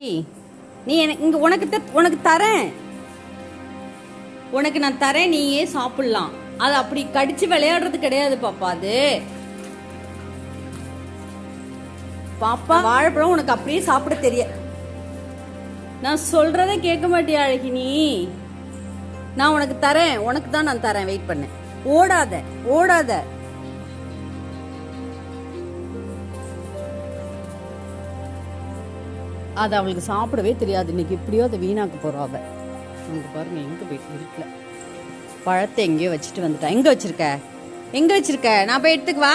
நீ எனக்கு இங்க உனக்கு த- உனக்கு தரேன். உனக்கு நான் தரேன் நீயே சாப்பிடலாம். அது அப்படி கடிச்சு விளையாடுறது கிடையாது பாப்பா அது. பாப்பா வாழைப்பழம் உனக்கு அப்படியே சாப்பிட தெரிய நான் சொல்றத கேட்க மாட்டியா அழகினி? நான் உனக்கு தரேன் உனக்கு தான் நான் தரேன் வெயிட் பண்ணேன் ஓடாத ஓடாத. அது அவளுக்கு சாப்பிடவே தெரியாது. இன்னைக்கு எப்படியோ அதை வீணாக்க போகிறோம் அவள் உங்களுக்கு பாருங்கள் எங்கே போயிட்டு இருக்கல. பழத்தை எங்கேயோ வச்சுட்டு வந்துட்டா. எங்கே வச்சிருக்க? எங்கே வச்சிருக்க? நான் போய் எடுத்துக்குவா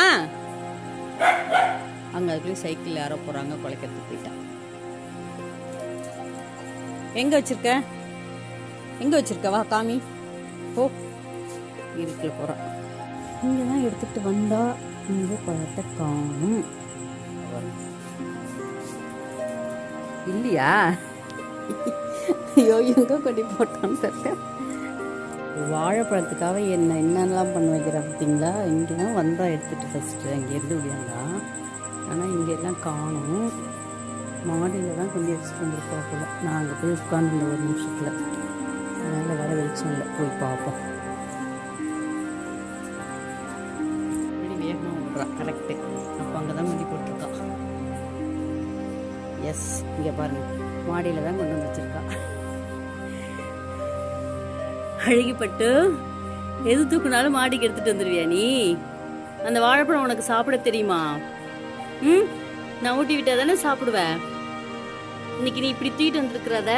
அங்கே அதுக்குள்ளே சைக்கிள் யாரோ போகிறாங்க குலைக்கிறதுக்கு போயிட்டான் எங்கே வச்சுருக்க? எங்கே வச்சுருக்க? வா காமி. போ. இருக்குல போகிறான் இங்கே தான் எடுத்துகிட்டு வந்தா இங்கே பழத்தை காணும். இல்லையா? ஐயோ எங்க கொடி போட்டான்னு தெரியல வாழைப்பழத்துக்காக என்ன என்னெல்லாம் பண்ண வைக்கிறா பார்த்தீங்களா? இங்கே தான் வந்தா எடுத்துகிட்டு ஃபஸ்ட்டு அங்கேருந்து விடியாண்டா? ஆனால் இங்கே எல்லாம் காணும். மாடியில் தான் கொஞ்சம் வச்சுட்டு வந்துருப்பா போல. நான் அங்கே போய் உட்காந்துருந்த ஒரு நிமிஷத்தில். அதனால் வர வெளிச்சம் இல்லை. போய் பார்ப்போம். வேகமாக விட்றா கரெக்டு அப்போ அங்கே தான் முடி போட்டிருக்கான் எஸ் இங்கே பாருங்க. மாடியில் தான் கொண்டு வந்து வச்சிருக்கா. அழுகிப்பட்டு எது தூக்குனாலும் மாடிக்கு எடுத்துட்டு வந்துடுவியா நீ? அந்த வாழைப்பழம் உனக்கு சாப்பிட தெரியுமா? ம்? நான் ஊட்டி விட்டா தானே சாப்பிடுவேன். இன்னைக்கு நீ இப்படி தூக்கிட்டு வந்திருக்கிறத?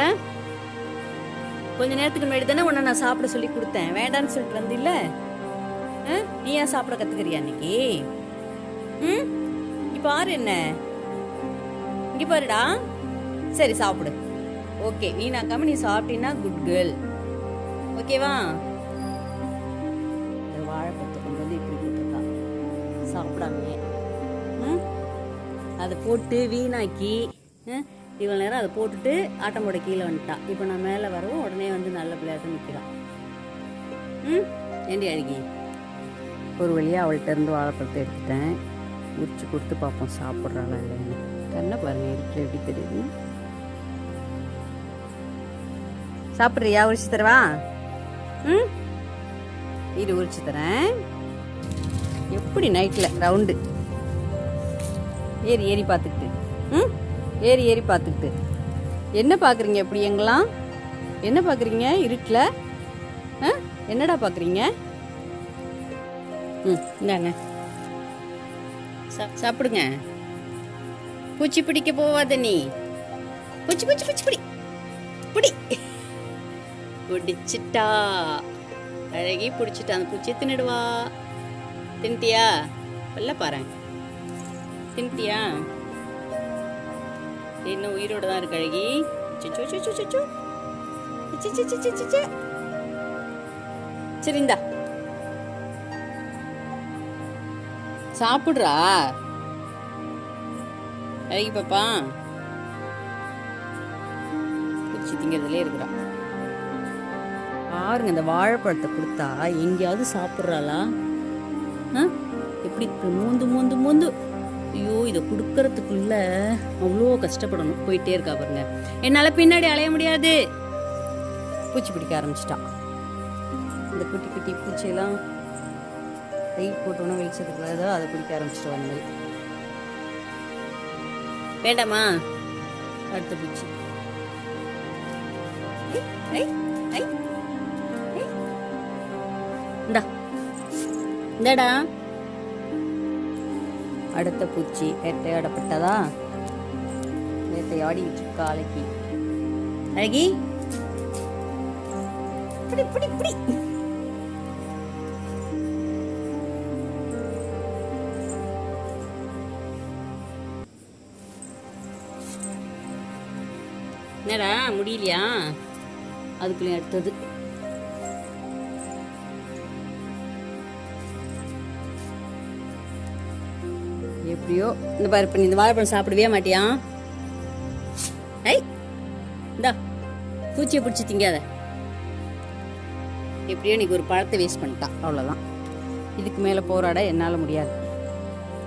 கொஞ்ச நேரத்துக்கு முன்னாடி தானே உன்னை நான் சாப்பிட சொல்லி கொடுத்தேன். வேண்டான்னு சொல்லிட்டு வந்தில்ல? நீ ஏன் சாப்பிட கத்துக்கிறியா இன்னைக்கு? ம்? இப்போ ஆறு என்ன? இங்கே பாருடா. சரி சாப்பிடு. ஓகே நீ நான் நீ சாப்பிட்டீன்னா குட் கேர்ள் ஓகேவா இந்த கொண்டு வந்து இப்படி போட்டிருக்கா சாப்பிடாமையே. அதை போட்டு வீணாக்கி இவ்வளோ நேரம் அதை போட்டுட்டு ஆட்டமோட கீழே வந்துட்டான் இப்போ நான் மேலே வரவும் உடனே வந்து நல்ல பிள்ளையாட்டம் நிற்கிறான் ம்? ஏண்டி அழகி? ஒரு வழியாக அவள்கிட்ட இருந்து வாழைப்பழத்தை எடுத்துட்டேன். உரிச்சு கொடுத்து பார்ப்போம் சாப்பிட்றாளா இல்லைன்னு கண்ணை பாருங்க இருக்கிற எப்படி தெரியுது? சாப்பிட்றியா? உரிச்சு தரவா? ம்? இது உரிச்சு தரேன். எப்படி நைட்டில் ரவுண்டு ஏறி ஏறி பார்த்துக்கிட்டு. ம்? ஏறி ஏறி பார்த்துக்கிட்டு. என்ன பார்க்குறீங்க எப்படி எங்கெல்லாம்? என்ன பார்க்குறீங்க? இருட்டில்? ஆ? என்னடா பார்க்குறீங்க? ம் இந்தாங்க. சாப்பிடுங்க. பூச்சி பிடிக்க போவாத நீ. பூச்சி பூச்சி பூச்சி பிடி. பிடி. பிடிச்சிட்டா. அழகி பிடிச்சிட்டா. அந்த பூச்சியை தின்னுடுவா. தின்ட்டியா? வெள்ள பாரு தின்ட்டியா? இன்னும் உயிரோட தான் இருக்கு அழகி. சுச்சு சுச்சு சுச்சு சரிந்தா சாப்பிடுறா சாப்பிட்றா. அழகி பாப்பா. பிடிச்சி திங்கிறதுலே இருக்கிறா பாருங்க இந்த வாழைப்பழத்தை கொடுத்தா எங்கேயாவது சாப்பிட்றாளா? ஆ? எப்படி மூந்து மூந்து மூந்து? ஐயோ இதை கொடுக்கறதுக்குள்ள அவ்வளோ கஷ்டப்படணும். போயிட்டே இருக்கா பாருங்க. என்னால் பின்னாடி அலைய முடியாது. பூச்சி பிடிக்க ஆரம்பிச்சிட்டா. இந்த குட்டி குட்டி பூச்சியெல்லாம் லைட் போட்டோன்னே வெளிச்சத்துக்குள்ள ஏதோ அதை பிடிக்க ஆரம்பிச்சிட்டு வந்து வேண்டாமா? அடுத்த பூச்சி. இந்தா. இந்தடா. அடுத்த பூச்சி வேட்டையாடப்பட்டதா? வேட்டையாடிட்டு இருக்கா அழகி? அழகி? பிடி பிடி பிடி. என்னடா முடியலையா? அதுக்குள்ளே அடுத்தது. எப்படியோ இந்த பாரு இப்ப இந்த வாழைப்பழம் சாப்பிடவே மாட்டியா? ஐ இந்தா பூச்சியை பிடிச்சி திங்காத. எப்படியோ இன்னைக்கு ஒரு பழத்தை வேஸ்ட் பண்ணிட்டா. அவ்வளோதான் இதுக்கு மேலே போராட என்னால் முடியாது.